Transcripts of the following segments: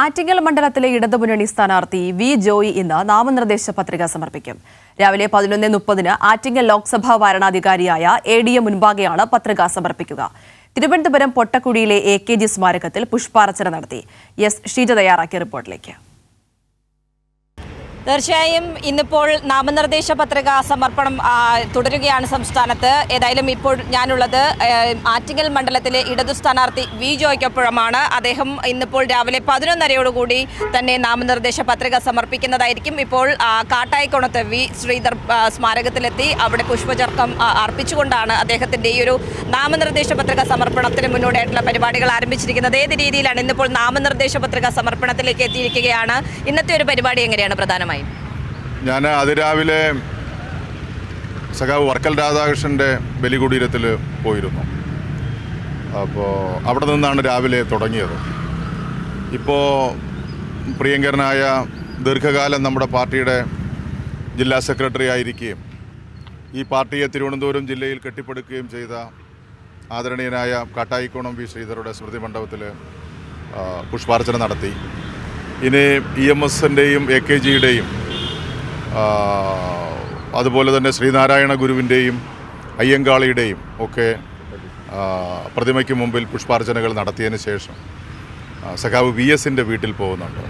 ആറ്റിങ്ങൽ മണ്ഡലത്തിലെ ഇടതുമുന്നണി സ്ഥാനാർത്ഥി വി ജോയി ഇന്ന് നാമനിർദ്ദേശ പത്രിക സമർപ്പിക്കും. രാവിലെ പതിനൊന്ന് മുപ്പതിന് ആറ്റിങ്ങൽ ലോക്സഭാ വരണാധികാരിയായ എ ഡി എ മുൻപാകെയാണ് പത്രിക സമർപ്പിക്കുക. തിരുവനന്തപുരം പൊട്ടക്കുടിയിലെ എ കെ ജി സ്മാരകത്തിൽ പുഷ്പാർച്ചന നടത്തി. എസ്. ഷീജ തയ്യാറാക്കിയ റിപ്പോർട്ടിലേക്ക്. തീർച്ചയായും ഇന്നിപ്പോൾ നാമനിർദ്ദേശ പത്രിക സമർപ്പണം തുടരുകയാണ് സംസ്ഥാനത്ത്. ഏതായാലും ഇപ്പോൾ ഞാനുള്ളത് ആറ്റിങ്ങൽ മണ്ഡലത്തിലെ ഇടതു സ്ഥാനാർത്ഥി വി ജോയ്ക്കൊപ്പുറമാണ്. അദ്ദേഹം ഇന്നിപ്പോൾ രാവിലെ പതിനൊന്നരയോടുകൂടി തന്നെ നാമനിർദ്ദേശ പത്രിക സമർപ്പിക്കുന്നതായിരിക്കും. ഇപ്പോൾ കാട്ടായിക്കോണത്ത് വി ശ്രീധർ സ്മാരകത്തിലെത്തി. അവിടെ പുഷ്പചർക്കം അർപ്പിച്ചുകൊണ്ടാണ് അദ്ദേഹത്തിന്റെ ഈ ഒരു നാമനിർദ്ദേശ പത്രിക സമർപ്പണത്തിന് മുന്നോടിയായിട്ടുള്ള പരിപാടികൾ ആരംഭിച്ചിരിക്കുന്നത്. ഏത് രീതിയിലാണ് ഇന്നിപ്പോൾ നാമനിർദ്ദേശ പത്രിക സമർപ്പണത്തിലേക്ക് എത്തിയിരിക്കുകയാണ്? ഇന്നത്തെ ഒരു പരിപാടി എങ്ങനെയാണ് പ്രധാനമായും? ഞാൻ അതിരാവിലെ സഖാവ് വർക്കൽ രാധാകൃഷ്ണന്റെ ബലികുടീരത്തിൽ പോയിരുന്നു. അപ്പോൾ അവിടെ നിന്നാണ് രാവിലെ തുടങ്ങിയത്. ഇപ്പോൾ പ്രിയങ്കരനായ ദീർഘകാലം നമ്മുടെ പാർട്ടിയുടെ ജില്ലാ സെക്രട്ടറി ആയിരിക്കുകയും ഈ പാർട്ടിയെ തിരുവനന്തപുരം ജില്ലയിൽ കെട്ടിപ്പടുക്കുകയും ചെയ്ത ആദരണീയനായ കാട്ടായിക്കോണം വി ശ്രീധരുടെ സ്മൃതി മണ്ഡപത്തിൽ പുഷ്പാർച്ചന നടത്തി. ഇനി ഇ എം എസിന്റെയും എ കെ ജിയുടെയും അതുപോലെ തന്നെ ശ്രീനാരായണ ഗുരുവിന്റെയും അയ്യങ്കാളിയുടെയും ഒക്കെ പ്രതിമയ്ക്ക് മുമ്പിൽ പുഷ്പാർച്ചനകൾ നടത്തിയതിന് ശേഷം സഖാവ് വി എസിന്റെ വീട്ടിൽ പോകുന്നുണ്ട്.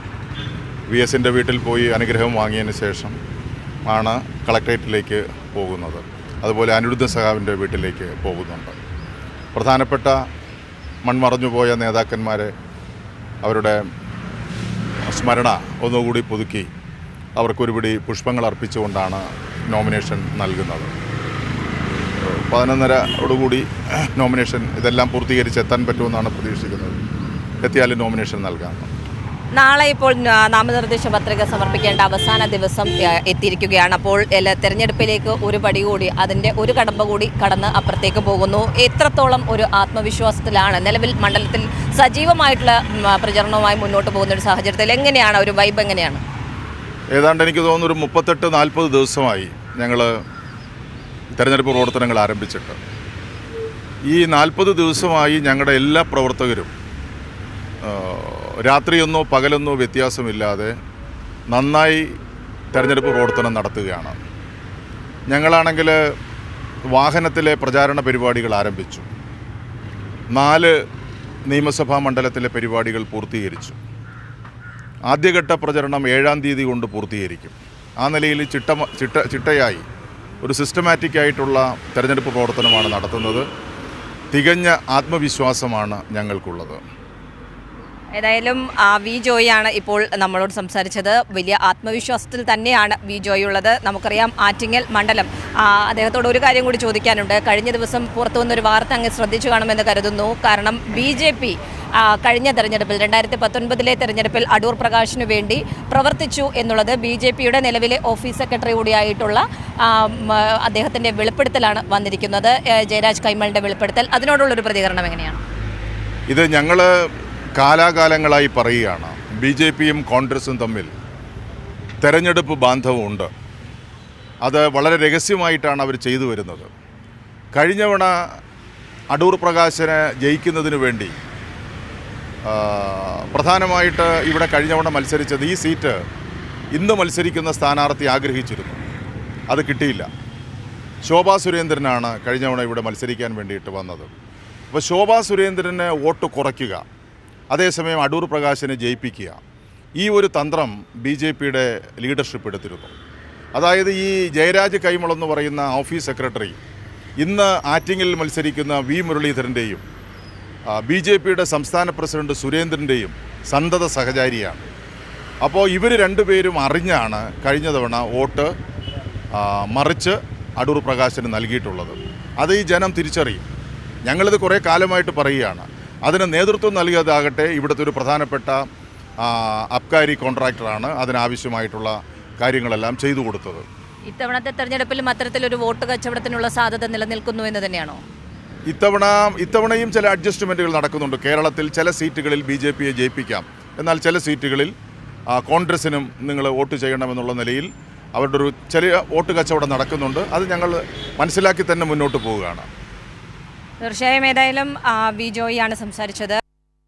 വി എസിന്റെ വീട്ടിൽ പോയി അനുഗ്രഹം വാങ്ങിയതിന് ശേഷം ആണ് കളക്ട്രേറ്റിലേക്ക് പോകുന്നത്. അതുപോലെ അനിരുദ്ധ സഖാവിന്റെ വീട്ടിലേക്ക് പോകുന്നുണ്ട്. പ്രധാനപ്പെട്ട മൺമറഞ്ഞുപോയ നേതാക്കന്മാരെ അവരുടെ സ്മരണ ഒന്നുകൂടി പുതുക്കി അവർക്കൊരുപിടി പുഷ്പങ്ങൾ അർപ്പിച്ചുകൊണ്ടാണ് നോമിനേഷൻ നൽകുന്നത്. പതിനൊന്നരയോടുകൂടി നോമിനേഷൻ ഇതെല്ലാം പൂർത്തീകരിച്ച് എത്താൻ പറ്റുമെന്നാണ് പ്രതീക്ഷിക്കുന്നത്. എത്തിയാലും നോമിനേഷൻ നൽകാം. നാളെ ഇപ്പോൾ നാമനിർദ്ദേശ പത്രിക സമർപ്പിക്കേണ്ട അവസാന ദിവസം എത്തിയിരിക്കുകയാണ്. അപ്പോൾ തെരഞ്ഞെടുപ്പിലേക്ക് ഒരു പടി കൂടി അതിന്റെ ഒരു കടമ്പ കൂടി കടന്ന് അപ്പുറത്തേക്ക് പോകുന്നു. എത്രത്തോളം ഒരു ആത്മവിശ്വാസത്തിലാണ് നിലവിൽ മണ്ഡലത്തിൽ സജീവമായിട്ടുള്ള പ്രചരണവുമായി മുന്നോട്ട് പോകുന്ന ഒരു സാഹചര്യത്തിൽ എങ്ങനെയാണ് ഒരു വൈബ് എങ്ങനെയാണ്? ഏതാണ്ട് എനിക്ക് തോന്നുന്നു ഒരു മുപ്പത്തെട്ട് നാൽപ്പത് ദിവസമായി ഞങ്ങൾ തെരഞ്ഞെടുപ്പ് പ്രവർത്തനങ്ങൾ ആരംഭിച്ചിട്ട്. ഈ നാൽപ്പത് ദിവസമായി ഞങ്ങളുടെ എല്ലാ പ്രവർത്തകരും രാത്രിയൊന്നോ പകലൊന്നോ വ്യത്യാസമില്ലാതെ നന്നായി തെരഞ്ഞെടുപ്പ് പ്രവർത്തനം നടത്തുകയാണ്. ഞങ്ങളാണെങ്കിൽ വാഹനത്തിലെ പ്രചാരണ പരിപാടികൾ ആരംഭിച്ചു. നാല് നിയമസഭാ മണ്ഡലത്തിലെ പരിപാടികൾ പൂർത്തീകരിച്ചു. ആദ്യഘട്ട പ്രചരണം ഏഴാം തീയതി കൊണ്ട് പൂർത്തീകരിക്കും. ആ നിലയിൽ ചിട്ട ചിട്ട ചിട്ടയായി ഒരു സിസ്റ്റമാറ്റിക് ആയിട്ടുള്ള തെരഞ്ഞെടുപ്പ് പ്രവർത്തനമാണ് നടത്തുന്നത്. തികഞ്ഞ ആത്മവിശ്വാസമാണ് ഞങ്ങൾക്കുള്ളത്. ഏതായാലും വി ജോയാണ് ഇപ്പോൾ നമ്മളോട് സംസാരിച്ചത്. വലിയ ആത്മവിശ്വാസത്തിൽ തന്നെയാണ് വി ജോയ് ഉള്ളത്. നമുക്കറിയാം ആറ്റിങ്ങൽ മണ്ഡലം. അദ്ദേഹത്തോട് ഒരു കാര്യം കൂടി ചോദിക്കാനുണ്ട്. കഴിഞ്ഞ ദിവസം പുറത്തു വന്നൊരു വാർത്ത അങ്ങ് ശ്രദ്ധിച്ചു കാണുമെന്ന് കരുതുന്നു. കാരണം ബി ജെ പി കഴിഞ്ഞ തെരഞ്ഞെടുപ്പിൽ രണ്ടായിരത്തി പത്തൊൻപതിലെ തെരഞ്ഞെടുപ്പിൽ അടൂർ പ്രകാശിനു വേണ്ടി പ്രവർത്തിച്ചു എന്നുള്ളത് ബി ജെ പിയുടെ നിലവിലെ ഓഫീസ് സെക്രട്ടറി കൂടിയായിട്ടുള്ള അദ്ദേഹത്തിന്റെ വെളിപ്പെടുത്തലാണ് വന്നിരിക്കുന്നത്. ജയരാജ് കൈമളിന്റെ വെളിപ്പെടുത്തൽ. അതിനോടുള്ളൊരു പ്രതികരണം എങ്ങനെയാണ്? ഇത് ഞങ്ങൾ കാലാകാലങ്ങളായി പറയുകയാണ്. ബി ജെ പിയും കോൺഗ്രസും തമ്മിൽ തെരഞ്ഞെടുപ്പ് ബാന്ധവമുണ്ട്. അത് വളരെ രഹസ്യമായിട്ടാണ് അവർ ചെയ്തു വരുന്നത്. കഴിഞ്ഞവണ അടൂർ പ്രകാശനെ ജയിക്കുന്നതിന് വേണ്ടി പ്രധാനമായിട്ട് ഇവിടെ കഴിഞ്ഞവണ മത്സരിച്ചത് ഈ സീറ്റ് ഇന്ന് മത്സരിക്കുന്ന സ്ഥാനാർത്ഥി ആഗ്രഹിച്ചിരുന്നു. അത് കിട്ടിയില്ല. ശോഭാ സുരേന്ദ്രനാണ് കഴിഞ്ഞവണ ഇവിടെ മത്സരിക്കാൻ വേണ്ടിയിട്ട് വന്നത്. അപ്പോൾ ശോഭാ സുരേന്ദ്രന് വോട്ട് കുറയ്ക്കുക. അതേസമയം അടൂർ പ്രകാശിനെ ജയിപ്പിക്കുക. ഈ ഒരു തന്ത്രം ബി ജെ പിയുടെ ലീഡർഷിപ്പ് എടുത്തിരുന്നു. അതായത് ഈ ജയരാജ് കൈമൾ എന്ന് പറയുന്ന ഓഫീസ് സെക്രട്ടറി ഇന്ന് ആറ്റിങ്ങിൽ മത്സരിക്കുന്ന വി മുരളീധരന്റെയും ബി ജെ പിയുടെ സംസ്ഥാന പ്രസിഡന്റ് സുരേന്ദ്രന്റെയും സന്തത സഹചാരിയാണ്. അപ്പോൾ ഇവർ രണ്ടുപേരും അറിഞ്ഞാണ് കഴിഞ്ഞ തവണ വോട്ട് മറിച്ച് അടൂർ പ്രകാശിന് നൽകിയിട്ടുള്ളത്. അത് ഈ ജനം തിരിച്ചറിയും. ഞങ്ങളിത് കുറേ കാലമായിട്ട് പറയുകയാണ്. അതിന് നേതൃത്വം നൽകിയതാകട്ടെ ഇവിടുത്തെ ഒരു പ്രധാനപ്പെട്ട അബ്കാരി കോൺട്രാക്ടറാണ് അതിനാവശ്യമായിട്ടുള്ള കാര്യങ്ങളെല്ലാം ചെയ്തു കൊടുത്തത്. ഇത്തവണത്തെ തെരഞ്ഞെടുപ്പിലും അത്തരത്തിലൊരു വോട്ട് കച്ചവടത്തിനുള്ള സാധ്യത നിലനിൽക്കുന്നു എന്ന് തന്നെയാണോ? ഇത്തവണ ഇത്തവണയും ചില അഡ്ജസ്റ്റ്മെന്റുകൾ നടക്കുന്നുണ്ട്. കേരളത്തിൽ ചില സീറ്റുകളിൽ ബി ജെ പിയെ ജയിപ്പിക്കാം. എന്നാൽ ചില സീറ്റുകളിൽ കോൺഗ്രസിനും നിങ്ങൾ വോട്ട് ചെയ്യണമെന്നുള്ള നിലയിൽ അവരുടെ ഒരു ചെറിയ വോട്ട് കച്ചവടം നടക്കുന്നുണ്ട്. അത് ഞങ്ങൾ മനസ്സിലാക്കി തന്നെ മുന്നോട്ട് പോവുകയാണ്. തീർച്ചയായും ഏതായാലും ആ, വി ജോയിയാണ് സംസാരിച്ചത്.